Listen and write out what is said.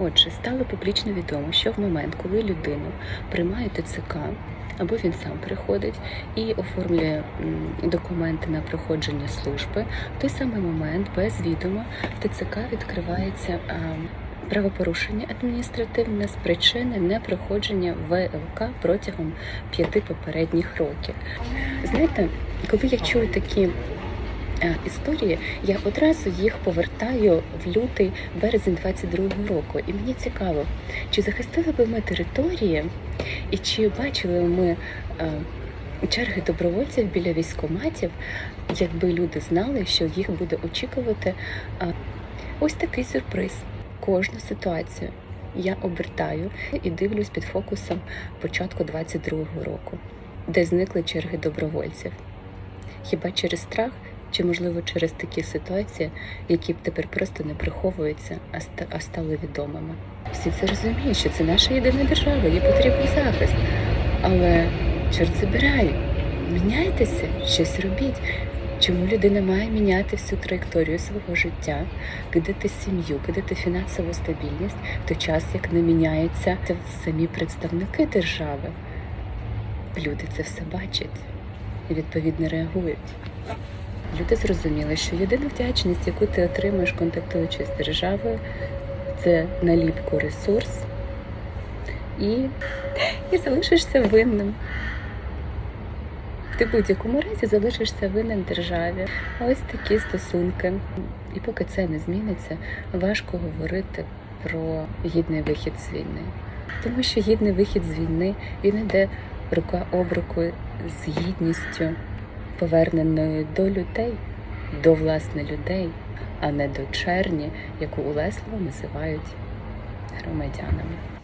Отже, стало публічно відомо, що в момент, коли людину приймає ТЦК, або він сам приходить і оформлює документи на проходження служби, в той самий момент без відома в ТЦК відкривається правопорушення адміністративне з причини непроходження ВЛК протягом п'яти попередніх років. Знаєте, коли я чую такі історії, я одразу їх повертаю в лютий березень 22-го року. І мені цікаво, чи захистили би ми території, і чи бачили ми е, черги добровольців біля військоматів, якби люди знали, що їх буде очікувати е, ось такий сюрприз. Кожну ситуацію я обертаю і дивлюсь під фокусом початку 22-го року, де зникли черги добровольців. Хіба через страх, чи можливо через такі ситуації, які б тепер просто не приховуються, а ста- а стали відомими? Всі це розуміють, що це наша єдина держава, їй потрібен захист. Але чорт забирай, міняйтеся, щось робіть. Чому людина має міняти всю траєкторію свого життя, кидати сім'ю, кидати фінансову стабільність, в той час як не міняються самі представники держави? Люди це все бачать і відповідно реагують. Люди зрозуміли, що єдина вдячність, яку ти отримуєш, контактуючи з державою, це наліпку ресурс і, і залишишся винним. Ти будь-якому разі залишишся винним державі. Ось такі стосунки. І поки це не зміниться, важко говорити про гідний вихід з війни. Тому що гідний вихід з війни він іде рука об руку з гідністю, поверненою до людей, до власне людей, а не до черні, яку улесливо називають громадянами.